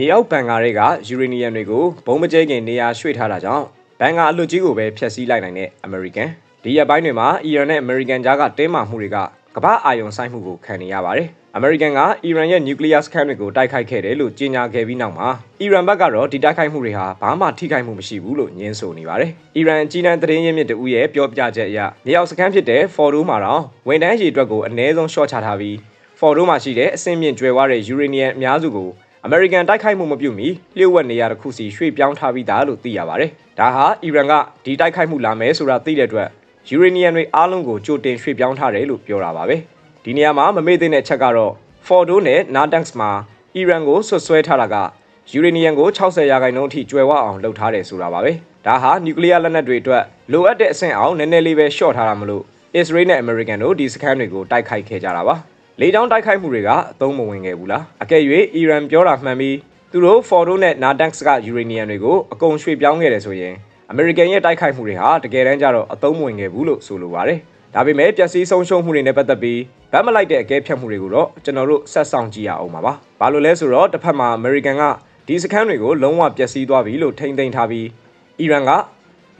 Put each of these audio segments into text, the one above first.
မြေအောက်ဘန်ကာတွေကယူရေနီယံတွေကိုဘုံမကျဲခင်နေရာရွှေ့ထားတာကြောင့်ဘန်ကာအလွတ်ကြီးကိုပဲဖျက်ဆီးလိုက်နိုင်တဲ့အမေရိကန်ဒီရက်ပိုင်းတွေမှာအီရန်နဲ့အမေရိကန်ကြားကတင်းမာမှုတွေကကမ္ဘာအာရုံစိုက်မှုကိုခံနေရပါတယ်။အမေရိကန်ကအီရန်ရဲ့နျူကလ িয়ার စခန်းတွေကိုတိုက်ခိုက်ခဲ့တယ်လို့ကြေညာခဲ့ပြီးနောက်မှာအီရန်ဘက်ကတော့ဒီတိုက်ခိုက်မှုတွေဟာဘာမှထိခိုက်မှုမရှိဘူးလို့ညင်းဆိုနေပါတယ်။အီရန်ကြီးနန်းသတင်းရင်းမြစ်တဦးရဲ့ပြောပြချက်အရမြေအောက်စခန်းဖြစ်တဲ့ဖော်ဒိုမှာတော့ဝန်တန်းရေအတွက်ကိုအနည်းဆုံးရှော့ချထားပြီးဖော်ဒိုမှာရှိတဲ့အဆင့်မြင့်ကျွဲဝတဲ့ယူရေနီယံအများစုကို အမေရိကန်တိုက်ခိုက်မှုမပြုမီလျှို့ဝှက်နေရတစ်ခုစီရွှေ့ပြောင်းထားပြီးသားလို့သိရပါတယ်။ဒါဟာအီရန်ကဒီတိုက်ခိုက်မှုလာမယ်ဆိုတာသိတဲ့အတွက်ယူရေနီယံတွေအားလုံးကိုကြိုတင်ရွှေ့ပြောင်းထားတယ်လို့ပြောတာပါပဲ။ဒီနေရာမှာမမေ့သေးတဲ့ချက်ကတော့ Fordo နဲ့ Natanz မှာအီရန်ကိုဆွဆွဲထားတာကယူရေနီယံကို60ရာခိုင်နှုန်းအထိကျွယ်ဝအောင်လုပ်ထားတယ်ဆိုတာပါပဲ။ဒါဟာနျူကလ িয়ার လက်နက်တွေအတွက်လိုအပ်တဲ့အဆင့်အောင်နည်းနည်းလေးပဲရှော့ထားတာမလို့ Israel နဲ့ American တို့ဒီစခန်းတွေကိုတိုက်ခိုက်ခဲ့ကြတာပါ။ လေကြောင်းတိုက်ခိုက်မှုတွေကအသုံးမဝင်ခဲ့ဘူးလား။အကယ်၍အီရန်ပြောတာမှန်ပြီးသူတို့ Fordo နဲ့ Natanz ကယူရေနီယံတွေကိုအကုန်ရွှေ့ပြောင်းခဲ့တယ်ဆိုရင်အမေရိကန်ရဲ့တိုက်ခိုက်မှုတွေဟာတကယ်တမ်းကျတော့အသုံးမဝင်ခဲ့ဘူးလို့ဆိုလိုပါတယ်။ဒါပေမဲ့ပျက်စီးဆုံးရှုံးမှုတွေနဲ့ပတ်သက်ပြီးဗတ်မလိုက်တဲ့အကဲဖြတ်မှုတွေကိုတော့ကျွန်တော်တို့ဆက်ဆောင်ကြည့်ရအောင်ပါ။ဘာလို့လဲဆိုတော့တစ်ဖက်မှာအမေရိကန်ကဒီစခန်းတွေကိုလုံးဝပျက်စီးသွားပြီလို့ထိမ့်သိမ်းထားပြီးအီရန်က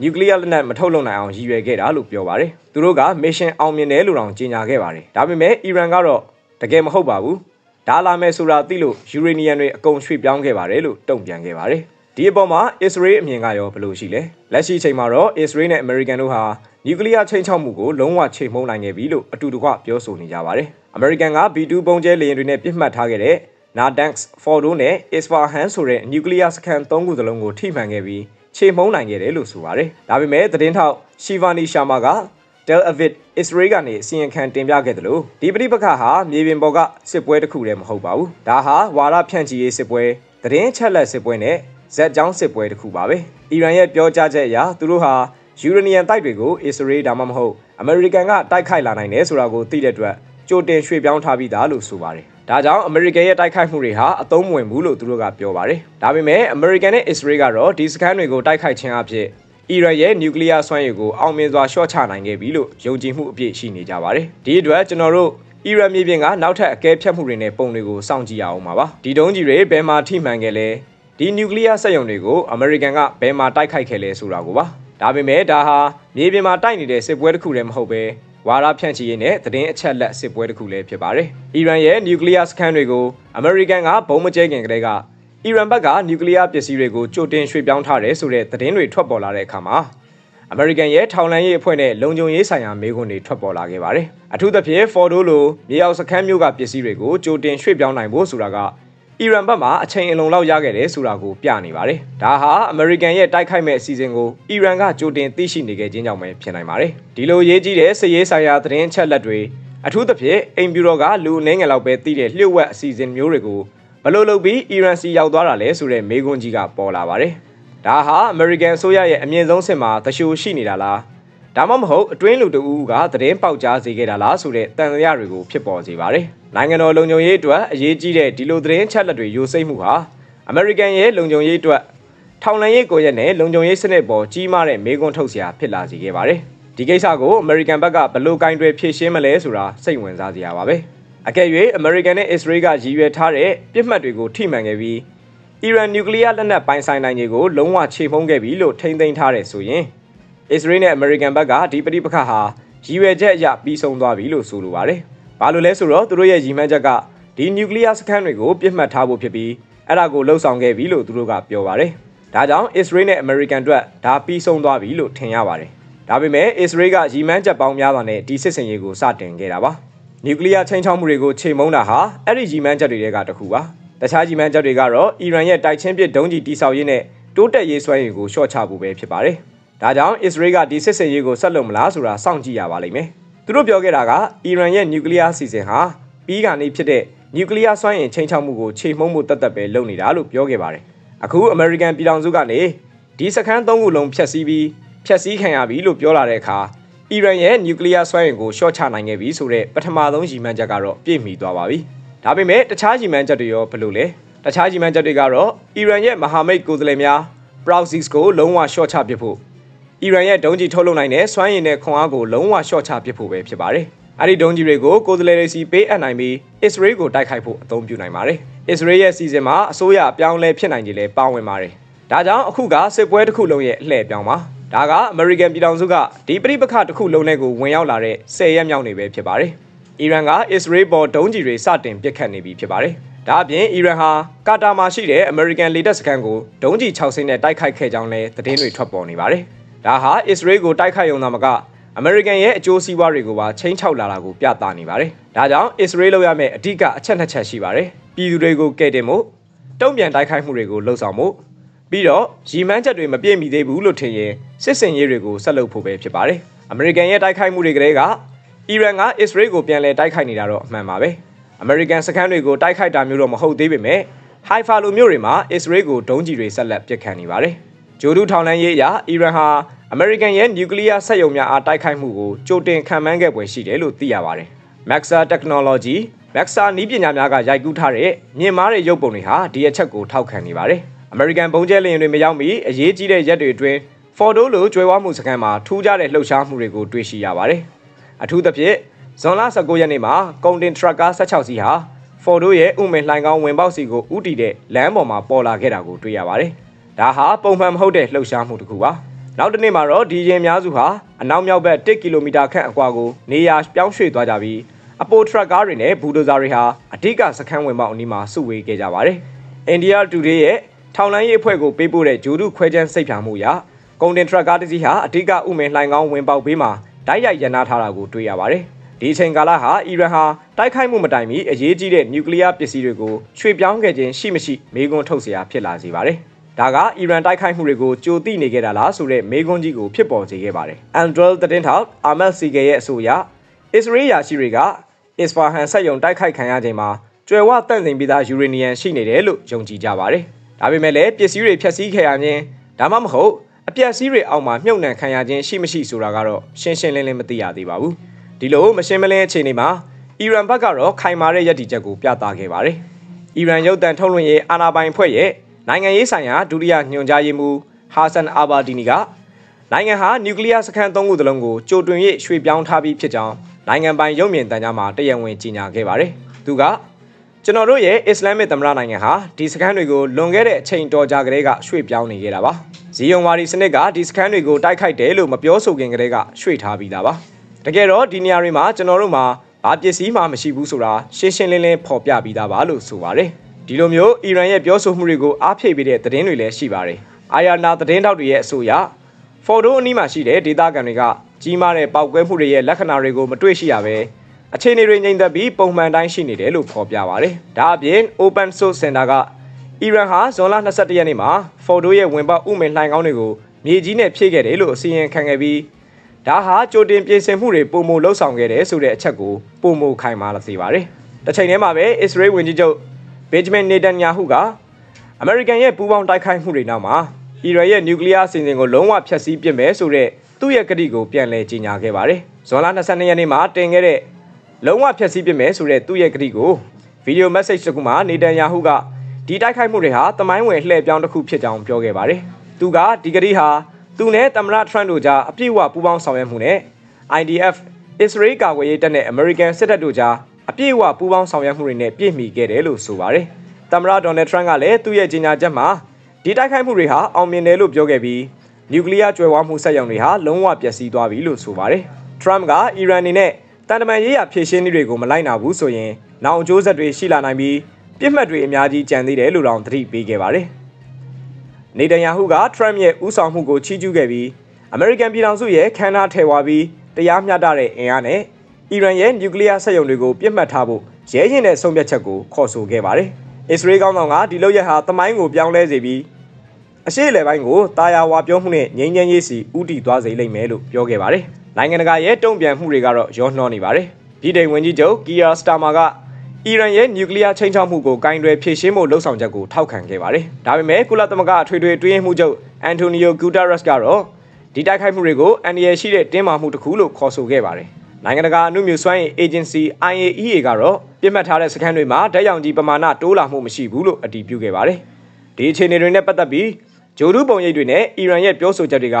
နျူကလ িয়ার လက်နက်မထုတ်လုပ်နိုင်အောင်ရည်ရွယ်ခဲ့တာလို့ပြောပါတယ်။သူတို့ကမစ်ရှင်အောင်မြင်တယ်လို့တောင်ကြေညာခဲ့ပါတယ်။ဒါပေမဲ့အီရန်ကတော့တကယ်မဟုတ်ပါဘူး။ဒါလာမယ်ဆိုတာသိလို့ယူရေနီယံတွေအကုန်ရွှေ့ပြောင်းခဲ့ပါတယ်လို့တုံ့ပြန်ခဲ့ပါတယ်။ဒီအပေါ်မှာအစ္စရေးအမြင်ကရောဘယ်လိုရှိလဲလက်ရှိအချိန်မှာတော့အစ္စရေးနဲ့အမေရိကန်တို့ဟာနျူကလ িয়ার ချိန်ချောက်မှုကိုလုံးဝချိန်မှုန်းနိုင်ခဲ့ပြီလို့အတူတကွပြောဆိုနေကြပါတယ်။အမေရိကန်က B2 ပုံကျဲလေယာဉ်တွေနဲ့ပြစ်မှတ်ထားခဲ့တဲ့ Natanz, Fordo နဲ့ Isfahan ဆိုတဲ့နျူကလ িয়ার စခန်း၃ခုစလုံးကိုထိမှန်ခဲ့ပြီး ချိန်မှုန်းနိုင်ခဲ့တယ်လို့ဆိုပါတယ်။ဒါပေမဲ့သတင်းထောက် Shivani Sharma က Tel Aviv Israel ကနေအစီရင်ခံတင်ပြခဲ့တယ်လို့ဒီပဋိပက္ခဟာမြေပြင်ပေါ်ကစစ်ပွဲတစ်ခုတည်းမဟုတ်ပါဘူး။ဒါဟာဝါဒဖြန့်ချီရေးစစ်ပွဲသတင်းချက်လက်စစ်ပွဲနဲ့ဇက်ကြောင်းစစ်ပွဲတစ်ခုပါပဲ။အီရန်ရဲ့ပြောကြားချက်အရသူတို့ဟာယူရေနီယံတိုက်တွေကိုအစ္စရေးဒါမှမဟုတ်အမေရိကန်ကတိုက်ခိုက်လာနိုင်တယ်ဆိုတာကိုသိတဲ့အတွက်ကြိုတင်ရွှေ့ပြောင်းထားပြီးသားလို့ဆိုပါတယ်။ ဒါကြောင့်အမေရိကန်ရဲ့တိုက်ခိုက်မှုတွေဟာအသုံးမဝင်ဘူးလို့သူတို့ကပြောပါတယ်။ဒါပေမဲ့အမေရိကန်နဲ့အစ္စရေးကတော့ဒီစခန်းတွေကိုတိုက်ခိုက်ခြင်းအဖြစ်အီရန်ရဲ့နျူကလ িয়ার စွမ်းရည်ကိုအောင်မြင်စွာရှော့ချနိုင်ခဲ့ပြီလို့ယုံကြည်မှုအပြည့်ရှိနေကြပါတယ်။ဒီအတွက်ကျွန်တော်တို့အီရန်မြေပြင်ကနောက်ထပ်အကဲဖြတ်မှုတွေနဲ့ပုံတွေကိုစောင့်ကြည့်ရအောင်ပါ။ဒီတုံးကြီးတွေဘယ်မှာထိမှန်ခဲ့လဲဒီနျူကလ িয়ার စက်ရုံတွေကိုအမေရိကန်ကဘယ်မှာတိုက်ခိုက်ခဲ့လဲဆိုတာကိုပါ။ဒါပေမဲ့ဒါဟာမြေပြင်မှာတိုက်နေတဲ့စစ်ပွဲတစ်ခုတည်းမဟုတ်ပဲ ဝါရဖြန့်ချီရေးနဲ့သတင်းအချက်လက်စစ်ပွဲတစ်ခုလည်းဖြစ်ပါတယ်။အီရန်ရဲ့နျူကလ িয়ার စခန်းတွေကိုအမေရိကန်ကဘုံမကျဲခင်ကတည်းကအီရန်ဘက်ကနျူကလ িয়ার ပစ္စည်းတွေကိုကြိုတင်ရွှေ့ပြောင်းထားတယ်ဆိုတဲ့သတင်းတွေထွက်ပေါ်လာတဲ့အခါမှာအမေရိကန်ရဲ့ထောင်လန်းရေးအဖွဲ့နဲ့လုံခြုံရေးဆိုင်ရာမေးခွန်းတွေထွက်ပေါ်လာခဲ့ပါတယ်။အထူးသဖြင့် Fordo လိုမြေအောက်စခန်းမျိုးကပစ္စည်းတွေကိုကြိုတင်ရွှေ့ပြောင်းနိုင်ဖို့ဆိုတာက အီရန်ဘက်မှအချိန်အလုံလောက်ရခဲ့တယ်ဆိုတာကိုပြနေပါတယ်။ဒါဟာအမေရိကန်ရဲ့တိုက်ခိုက်မဲ့အစီအစဉ်ကိုအီရန်ကကြိုတင်သိရှိနေခဲ့ခြင်းကြောင့်ပဲဖြစ်နိုင်ပါတယ်။ဒီလိုရေးကြီးတဲ့စစ်ရေးဆိုင်ရာသတင်းအချက်လက်တွေအထူးသဖြင့်အိမ်ပြူတော်ကလူအနှင်းငယ်လောက်ပဲသိတဲ့လျှို့ဝှက်အစီအစဉ်မျိုးတွေကိုဘလို့လုပ်ပြီးအီရန်စီရောက်သွားတာလဲဆိုတဲ့မေးခွန်းကြီးကပေါ်လာပါတယ်။ဒါဟာအမေရိကန်ဆိုရရဲ့အမြင့်ဆုံးဆင့်မှာတရှိုရှိနေတာလား။ ဒါမှမဟုတ်အတွင်းလူတအူးကသတင်းပေါက်ကြားစေခဲ့တာလားဆိုတဲ့တန်တရားတွေကိုဖြစ်ပေါ်စေပါတယ်။နိုင်ငံတော်လုံခြုံရေးအတွက်အရေးကြီးတဲ့ဒီလိုသတင်းချက်လက်တွေယိုစိမ့်မှုဟာအမေရိကန်ရဲ့လုံခြုံရေးအတွက်ထောင်လန်ရေးကိုရက်နဲ့လုံခြုံရေးစနစ်ပေါ်ကြီးမားတဲ့မေးခွန်းထုတ်စရာဖြစ်လာစေခဲ့ပါတယ်။ဒီကိစ္စကိုအမေရိကန်ဘက်ကဘယ်လိုကင်တွယ်ဖြေရှင်းမလဲဆိုတာစိတ်ဝင်စားစရာပါပဲ။အကယ်၍အမေရိကန်နဲ့အစ္စရေးကရည်ရွယ်ထားတဲ့ပြစ်မှတ်တွေကိုထိမှန်ခဲ့ပြီးအီရန်နျူကလ িয়ার လက်နက်ပိုင်ဆိုင်နိုင်ခြင်းကိုလုံးဝခြေဖုံးခဲ့ပြီလို့ထိမ့်သိမ်းထားတယ်ဆိုရင် အစ္စရေးနဲ့အမေရိကန်ဘက်ကဒီပဋိပက္ခဟာရည်ရွယ်ချက်အရပြီးဆုံးသွားပြီလို့ဆိုလိုပါတယ်။ဘာလို့လဲဆိုတော့သူတို့ရဲ့ရည်မှန်းချက်ကဒီနျူကလ িয়ার စခန်းတွေကိုပြစ်မှတ်ထားဖို့ဖြစ်ပြီးအဲ့ဒါကိုလှုံ့ဆော်ခဲ့ပြီလို့သူတို့ကပြောပါတယ်။ဒါကြောင့်အစ္စရေးနဲ့အမေရိကန်အတွက်ဒါပြီးဆုံးသွားပြီလို့ထင်ရပါတယ်။ဒါပေမဲ့အစ္စရေးကရည်မှန်းချက်ပေါင်းများစွာနဲ့ဒီစစ်စင်ရေးကိုစတင်ခဲ့တာပါ။နျူကလ িয়ার ချိန်ချောက်မှုတွေကိုချိန်မုံတာဟာအဲ့ဒီရည်မှန်းချက်တွေကတခုပါ။တခြားရည်မှန်းချက်တွေကတော့အီရန်ရဲ့တိုက်ချင်းပစ်ဒုံးကျည်တိစောက်ရေးနဲ့တိုးတက်ရေးစွမ်းရည်ကိုရှော့ချဖို့ပဲဖြစ်ပါတယ်။ ဒါကြောင့်အစ္စရေးကဒီစစ်စင်ရေးကိုဆက်လုပ်မလားဆိုတာစောင့်ကြည့်ရပါလိမ့်မယ်။သူတို့ပြောခဲ့တာကအီရန်ရဲ့နျူကလ িয়ার စီစဉ်ဟာပြီးကနေဖြစ်တဲ့နျူကလ িয়ার စွမ်းအင်ချိန်ချောက်မှုကိုချိန်မှုံမှုတတ်တတ်ပဲလုပ်နေတာလို့ပြောခဲ့ပါတယ်။အခုအမေရိကန်ပြည်ထောင်စုကနေဒီစခန်းသုံးခုလုံးဖျက်ဆီးပြီးဖျက်ဆီးခံရပြီလို့ပြောလာတဲ့အခါအီရန်ရဲ့နျူကလ িয়ার စွမ်းအင်ကိုရှော့ချနိုင်ခဲ့ပြီဆိုတဲ့ပထမဆုံးရည်မှန်းချက်ကတော့ပြည့်မီသွားပါပြီ။ဒါပေမဲ့တခြားရည်မှန်းချက်တွေရောဘယ်လိုလဲ။တခြားရည်မှန်းချက်တွေကတော့အီရန်ရဲ့မဟာမိတ်ကိုယ်စားလှယ်များ proxies ကိုလုံးဝရှော့ချပစ်ဖို့ အီရန်ရဲ့ဒုံးကျည်ထုတ်လုပ်နိုင်တဲ့စွမ်းရည်နဲ့ခွန်အားကိုလုံးဝရှော့ချပစ်ဖို့ပဲဖြစ်ပါတယ်။အဲ့ဒီဒုံးကြီးတွေကိုကိုယ်စားလှယ်တွေစီပေးအပ်နိုင်ပြီးအစ္စရေးကိုတိုက်ခိုက်ဖို့အသုံးပြုနိုင်ပါတယ်။အစ္စရေးရဲ့စီစဉ်မှာအစိုးရအပြောင်းလဲဖြစ်နိုင်ကြလေပါဝင်ပါတယ်။ဒါကြောင့်အခုကစစ်ပွဲတစ်ခုလုံးရဲ့အလှည့်ပြောင်းပါ။ဒါကအမေရိကန်ပြည်ထောင်စုကဒီပြိပခတစ်ခုလုံးနဲ့ကိုဝင်ရောက်လာတဲ့၁၀ရက်မြောက်နေပဲဖြစ်ပါတယ်။အီရန်ကအစ္စရေးပေါ်ဒုံးကြီးတွေစတင်ပစ်ခတ်နေပြီဖြစ်ပါတယ်။ဒါအပြင်အီရန်ဟာကာတာမှာရှိတဲ့အမေရိကန်လေတပ်စခန်းကိုဒုံးကြီး6ဆင်းနဲ့တိုက်ခိုက်ခဲ့ကြောင်းလည်းသတင်းတွေထွက်ပေါ်နေပါတယ်။ ဒါဟာအစ္စရေးကိုတိုက်ခိုက်ရုံသာမကအမေရိကန်ရဲ့အကျိုးစီးပွားတွေကိုပါချိန်ချောက်လာတာကိုပြသနေပါတယ်။ဒါကြောင့်အစ္စရေးလုပ်ရမယ့်အဓိကအချက်နှစ်ချက်ရှိပါတယ်။ပြည်သူတွေကိုကယ်တင်မှုတုံ့ပြန်တိုက်ခိုက်မှုတွေကိုလှုံ့ဆော်မှုပြီးတော့ရီမန်းချက်တွေမပြည့်မီသေးဘူးလို့ထင်ရင်စစ်စင်ရေးတွေကိုဆက်လုပ်ဖို့ပဲဖြစ်ပါတယ်။အမေရိကန်ရဲ့တိုက်ခိုက်မှုတွေကလေးကအီရန်ကအစ္စရေးကိုပြန်လည်တိုက်ခိုက်နေတာတော့အမှန်ပါပဲ။အမေရိကန်စခန်းတွေကိုတိုက်ခိုက်တာမျိုးတော့မဟုတ်သေးပေမဲ့ဟိုင်ဖာလိုမျိုးတွေမှာအစ္စရေးကိုဒုံးကျည်တွေဆက်လက်ပစ်ခတ်နေပါတယ်။ ဂျိုဒူထောင်လန်းရေးအရအီရန်ဟာအမေရိကန်ရဲ့နျူကလ িয়ার စက်ရုံများအားတိုက်ခိုက်မှုကိုကြိုတင်ခံမှန်းခဲ့ပွဲရှိတယ်လို့သိရပါတယ်။ Maxa Technology Maxa နည်းပညာများကရိုက်ကူးထားတဲ့မြင့်မားတဲ့ရုပ်ပုံတွေဟာဒီအချက်ကိုထောက်ခံနေပါတယ်။ American ဘုံကျဲလျင်တွေမရောက်မီအရေးကြီးတဲ့ရက်တွေအတွင်း Fordo လိုကျွဲဝါမှုစခန်းမှာထူးခြားတဲ့လှုပ်ရှားမှုတွေကိုတွေ့ရှိရပါတယ်။အထူးသဖြင့်ဇွန်လ19ရက်နေ့မှာကုန်တင်ထရက်ကား16စီးဟာ Fordo ရဲ့ဥမင်လှိုင်ကောင်းဝင်ပေါက်စီကိုဥတီတဲ့လမ်းပေါ်မှာပေါ်လာခဲ့တာကိုတွေ့ရပါတယ်။ ။ဒါဟာပုံမှန်မဟုတ်တဲ့လှုပ်ရှားမှုတစ်ခုပါ။နောက်တစ်နေ့မှာတော့ဒီရင်များစုဟာအနောက်မြောက်ဘက်1ကီလိုမီတာခန့်အကွာကိုနေရာပြောင်းရွှေ့သွားကြပြီးအပိုထရက်ကားတွေနဲ့ဘူဒိုဇာတွေဟာအဓိကစခန်းဝင်ပေါက်အနီးမှာစုဝေးခဲ့ကြပါတယ်။ India Today ရဲ့ထောင်လိုင်းရေးအဖွဲ့ကိုပေးပို့တဲ့ဂျိုဒုခွဲချမ်းစိတ်ဖြာမှုအရကုန်တင်ထရက်ကားတစ်စီးဟာအဓိကဥမင်လှိုင်ကောင်းဝင်ပေါက်ဘေးမှာတိုက်ရိုက်ရန်နာထားတာကိုတွေ့ရပါတယ်။ဒီအချိန်ကာလဟာအီရန်ဟာတိုက်ခိုက်မှုမတိုင်မီအရေးကြီးတဲ့နျူကလ িয়ার ပစ္စည်းတွေကိုရွှေ့ပြောင်းခဲ့ခြင်းရှိမရှိမေးခွန်းထုတ်စရာဖြစ်လာစေပါတယ်။ ဒါကအီရန်တိုက်ခိုက်မှုတွေကိုကြိုသိနေခဲ့တာလားဆိုတဲ့မေးခွန်းကြီးကိုဖြစ်ပေါ်စေခဲ့ပါတယ်။ Andrel သတင်းထောက်အာမတ်စီဂယ်ရဲ့အဆိုအရအစ္စရေးယာရှိတွေကအစ္စဖာဟန်ဆက်ယုံတိုက်ခိုက်ခံရချိန်မှာကျွယ်ဝတန့်စင်ပြီးသားယူရေနီယံရှိနေတယ်လို့ယုံကြည်ကြပါတယ်။ဒါပေမဲ့လည်းပစ္စည်းတွေဖျက်ဆီးခဲ့ရခြင်းဒါမှမဟုတ်အပျက်စီးတွေအောက်မှာမြုပ်နှံခံရခြင်းရှိမရှိဆိုတာကတော့ရှင်းရှင်းလင်းလင်းမသိရသေးပါဘူး။ဒီလိုမရှင်းမလင်းအခြေအနေမှာအီရန်ဘက်ကတော့ခိုင်မာတဲ့ရည်တည်ချက်ကိုပြသခဲ့ပါတယ်။အီရန်ရုပ်တံထုတ်လွှင့်ရေးအာဏာပိုင်ဖွဲ့ရဲ့ နိုင်ငံရေးဆိုင်ရာဒုတိယညွှန်ကြားရေးမှူးဟာဆန်အာဘာဒီနီကနိုင်ငံဟာနျူကလ িয়ার စခန်း၃ခုသလုံးကိုကြိုတွင်၍ရွှေ့ပြောင်းထားပြီးဖြစ်ကြောင်းနိုင်ငံပိုင်ရုပ်မြင်သံကြားမှာတရားဝင်ကြေညာခဲ့ပါတယ်။သူကကျွန်တော်တို့ရဲ့အစ္စလာမစ်သမ္မတနိုင်ငံဟာဒီစခန်းတွေကိုလွန်ခဲ့တဲ့အချိန်တော်ကြာကတည်းကရွှေ့ပြောင်းနေခဲ့တာပါ။ဇီယုံဝါဒီစနစ်ကဒီစခန်းတွေကိုတိုက်ခိုက်တယ်လို့မပြောဆိုခင်ကတည်းကရွှေ့ထားပြီးသားပါ။တကယ်တော့ဒီနေရာတွေမှာကျွန်တော်တို့မှာဘာပစ္စည်းမှမရှိဘူးဆိုတာရှင်းရှင်းလင်းလင်းဖော်ပြပြီးသားပါလို့ဆိုပါတယ်။ ဒီလိုမျိုးအီရန်ရဲ့ပြောဆိုမှုတွေကိုအားဖြည့်ပေးတဲ့သတင်းတွေလည်းရှိပါတယ်။အာယာနာသတင်းထောက်တွေရဲ့အဆိုအရဖော်ဒိုအနီးမှာရှိတဲ့ဒေသခံတွေကကြီးမားတဲ့ပောက်ကွဲမှုတွေရဲ့လက္ခဏာတွေကိုမတွေ့ရှိရပဲအခြေအနေတွေငြိမ်သက်ပြီးပုံမှန်တိုင်းရှိနေတယ်လို့ဖော်ပြပါတယ်။ဒါအပြင် Open Source Center ကအီရန်ဟာဇွန်လ22ရက်နေ့မှာဖော်ဒိုရဲ့ဝင်ပေါက်ဥမင်လှိုင်ကောင်းတွေကိုမြေကြီးနဲ့ဖြည့်ခဲ့တယ်လို့အစီရင်ခံခဲ့ပြီးဒါဟာကြိုတင်ပြင်ဆင်မှုတွေပုံမလှုပ်ဆောင်ခဲ့တယ်ဆိုတဲ့အချက်ကိုပုံမခိုင်မာလာစေပါတယ်။တစ်ချိန်တည်းမှာပဲအစ္စရေးဝန်ကြီးချုပ် ဘင်ဂျမင်နေတန်ယာဟုကအမေရိကန်ရဲ့ပူးပေါင်းတိုက်ခိုက်မှုတွေနောက်မှာအီရန်ရဲ့နျူကလ িয়ার အစီအစဉ်ကိုလုံးဝဖျက်ဆီးပစ်မယ်ဆိုတဲ့သူ့ရဲ့ကတိကိုပြန်လည်ကြေညာခဲ့ပါတယ်။ဇွန်လ22ရက်နေ့မှာတင်ခဲ့တဲ့လုံးဝဖျက်ဆီးပစ်မယ်ဆိုတဲ့သူ့ရဲ့ကတိကိုဗီဒီယိုမက်ဆေ့ချ်တစ်ခုမှာနေတန်ယာဟုကဒီတိုက်ခိုက်မှုတွေဟာတမိုင်းဝင်လှည့်ပြောင်းတစ်ခုဖြစ်ကြောင်းပြောခဲ့ပါတယ်။သူကဒီကတိဟာသူနဲ့သမ္မတထရန့်တို့ကြားအပြည့်အဝပူးပေါင်းဆောင်ရွက်မှုနဲ့ IDF အစ္စရေးကာကွယ်ရေးတပ်နဲ့အမေရိကန်စစ်တပ်တို့ကြား အပြည့်အဝပူးပေါင်းဆောင်ရွက်မှုတွေနဲ့ပြည့်မီခဲ့တယ်လို့ဆိုပါတယ်။သမ္မတဒေါ်နယ်ထရန့်ကလည်းသူ့ရဲ့ကြေညာချက်မှာဒီတိုက်ခိုက်မှုတွေဟာအောင်မြင်တယ်လို့ပြောခဲ့ပြီးနျူကလ িয়ার ကျွဲဝါမှုဆက်ရုံတွေဟာလုံးဝပျက်စီးသွားပြီလို့ဆိုပါတယ်။ Trump ကအီရန်အနေနဲ့တန်တမန်ရေးရဖြည့်ရှင်းနည်းတွေကိုမလိုက်နိုင်ဘူးဆိုရင်နောင်အကျိုးဆက်တွေရှိလာနိုင်ပြီးပြစ်မှတ်တွေအများကြီးကြံသေးတယ်လို့တောင်သတိပေးခဲ့ပါတယ်။နေတန်ယာဟုက Trump ရဲ့ဥဆောင်မှုကိုချီးကျူးခဲ့ပြီးအမေရိကန်ပြည်ထောင်စုရဲ့ခန္ဓာထဲဝါပြီးတရားမျှတတဲ့အင်အားနဲ့ အီရန်ရဲ့နျူကလ িয়ার စက်ရုံတွေကိုပြစ်မှတ်ထားဖို့ရဲရင်တဲ့ဆုံးဖြတ်ချက်ကိုခေါ်ဆိုခဲ့ပါတယ်။အစ္စရေးကောင်းဆောင်ကဒီလောက်ရဟာတမိုင်းကိုပြောင်းလဲစေပြီးအရှိလေပိုင်းကိုတာယာဝါပြောမှုနဲ့ငြိမ်းချမ်းရေးစီဥတီသွားစေလိမ့်မယ်လို့ပြောခဲ့ပါတယ်။နိုင်ငံတကာရဲ့တုံ့ပြန်မှုတွေကတော့ရောနှောနေပါတယ်။ပြည်ထိုင်ဝန်ကြီးချုပ်ကီယာစတာမာကအီရန်ရဲ့နျူကလ িয়ার ချိန်ချောက်မှုကိုကင်တွယ်ဖြည့်ရှင်းဖို့လှုံ့ဆော်ချက်ကိုထောက်ခံခဲ့ပါတယ်။ဒါပေမဲ့ကုလသမဂ္ဂအထွေထွေတွင်းရေးမှူးချုပ်အန်တိုနီယိုဂူတာရက်စ်ကတော့ဒီတိုက်ခိုက်မှုတွေကိုအန်ဒီရရှိတဲ့တင်းမာမှုတစ်ခုလို့ခေါ်ဆိုခဲ့ပါတယ်။ နိုင်ငံတကာအမှုမျိုးစွမ်းအင် agency IAEA ကတော့ပြစ်မှတ်ထားတဲ့စခန်းတွေမှာဓာတ်ရောင်ကြီးပမာဏတိုးလာမှုမရှိဘူးလို့အတည်ပြုခဲ့ပါတယ်။ဒီအခြေအနေတွေနဲ့ပတ်သက်ပြီးဂျိုဒူးပုံရိပ်တွေနဲ့အီရန်ရဲ့ပြောဆိုချက်တွေက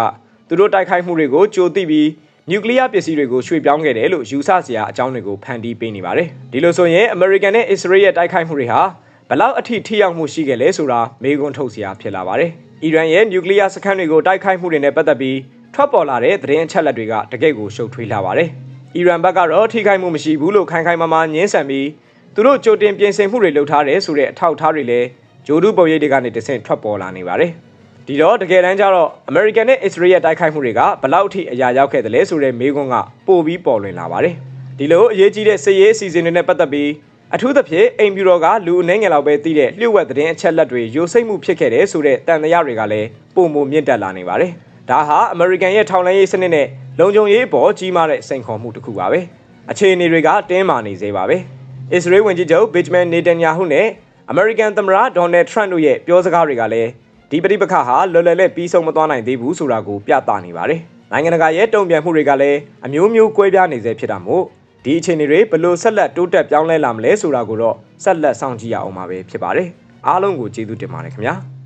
သူတို့တိုက်ခိုက်မှုတွေကိုကြိုသိပြီး နျူကလ িয়ার ပစ္စည်းတွေကိုရွှေ့ပြောင်းခဲ့တယ်လို့ယူဆစရာအကြောင်းတွေကိုဖန်တီးပေးနေပါတယ်။ဒီလိုဆိုရင်အမေရိကန်နဲ့အစ္စရေးရဲ့တိုက်ခိုက်မှုတွေဟာဘလောက်အထိထိရောက်မှုရှိခဲ့လဲဆိုတာမေးခွန်းထုတ်စရာဖြစ်လာပါတယ်။အီရန်ရဲ့နျူကလ িয়ার စခန်းတွေကိုတိုက်ခိုက်မှုတွေနဲ့ပတ်သက်ပြီးထွက်ပေါ်လာတဲ့သတင်းအချက်အလက်တွေကတကယ့်ကိုရှုပ်ထွေးလာပါတယ်။ အီရန်ဘက်ကတော့ထိခိုက်မှုမရှိဘူးလို့ခိုင်ခိုင်မာမာညင်းဆန်ပြီးသူတို့ကြိုတင်ပြင်ဆင်မှုတွေလုပ်ထားတယ်ဆိုတဲ့အထောက်အထားတွေလည်းဂျိုဒူပုံရိပ်တွေကနေတဆင့်ထွက်ပေါ်လာနေပါတယ်။ဒီတော့တကယ်တမ်းကျတော့ American နဲ့ Israel ရဲ့တိုက်ခိုက်မှုတွေကဘလောက်ထိအရာရောက်ခဲ့တယ်လဲဆိုတဲ့မေးခွန်းကပိုပြီးပေါ်လွင်လာပါတယ်။ဒီလိုအရေးကြီးတဲ့စစ်ရေးအစီအစဉ်တွေနဲ့ပတ်သက်ပြီးအထူးသဖြင့်အိမ်ပြူတော်ကလူအနှဲငယ်လောက်ပဲသိတဲ့လျှို့ဝှက်သတင်းအချက်လက်တွေယိုစိမ့်မှုဖြစ်ခဲ့တယ်ဆိုတဲ့တန်တရားတွေကလည်းပုံမမြင့်တက်လာနေပါတယ်။ဒါဟာ American ရဲ့ထောင်လှမ်းရေးစနစ်နဲ့ လုံခြုံရေးအပေါ်ကြီးမားတဲ့စိန်ခေါ်မှုတစ်ခုပါပဲ။အခြေအနေတွေကတင်းမာနေသေးပါပဲ။ Israel ဝန်ကြီးချုပ် Benjamin Netanyahu နဲ့ American သမ္မတ Donald Trump တို့ရဲ့ပြောစကားတွေကလည်းဒီပဋိပက္ခဟာလွယ်လွယ်နဲ့ပြီးဆုံးမသွားနိုင်သေးဘူးဆိုတာကိုပြသနေပါတယ်။နိုင်ငံတကာရဲ့တုံ့ပြန်မှုတွေကလည်းအမျိုးမျိုးကွဲပြားနေစေဖြစ်တာမို့ဒီအခြေအနေတွေဘယ်လို့ဆက်လက်တိုးတက်ပြောင်းလဲလာမလဲဆိုတာကိုတော့ဆက်လက်စောင့်ကြည့်ရအောင်ပါပဲဖြစ်ပါတယ်။အားလုံးကိုကျေးဇူးတင်ပါတယ်ခင်ဗျာ။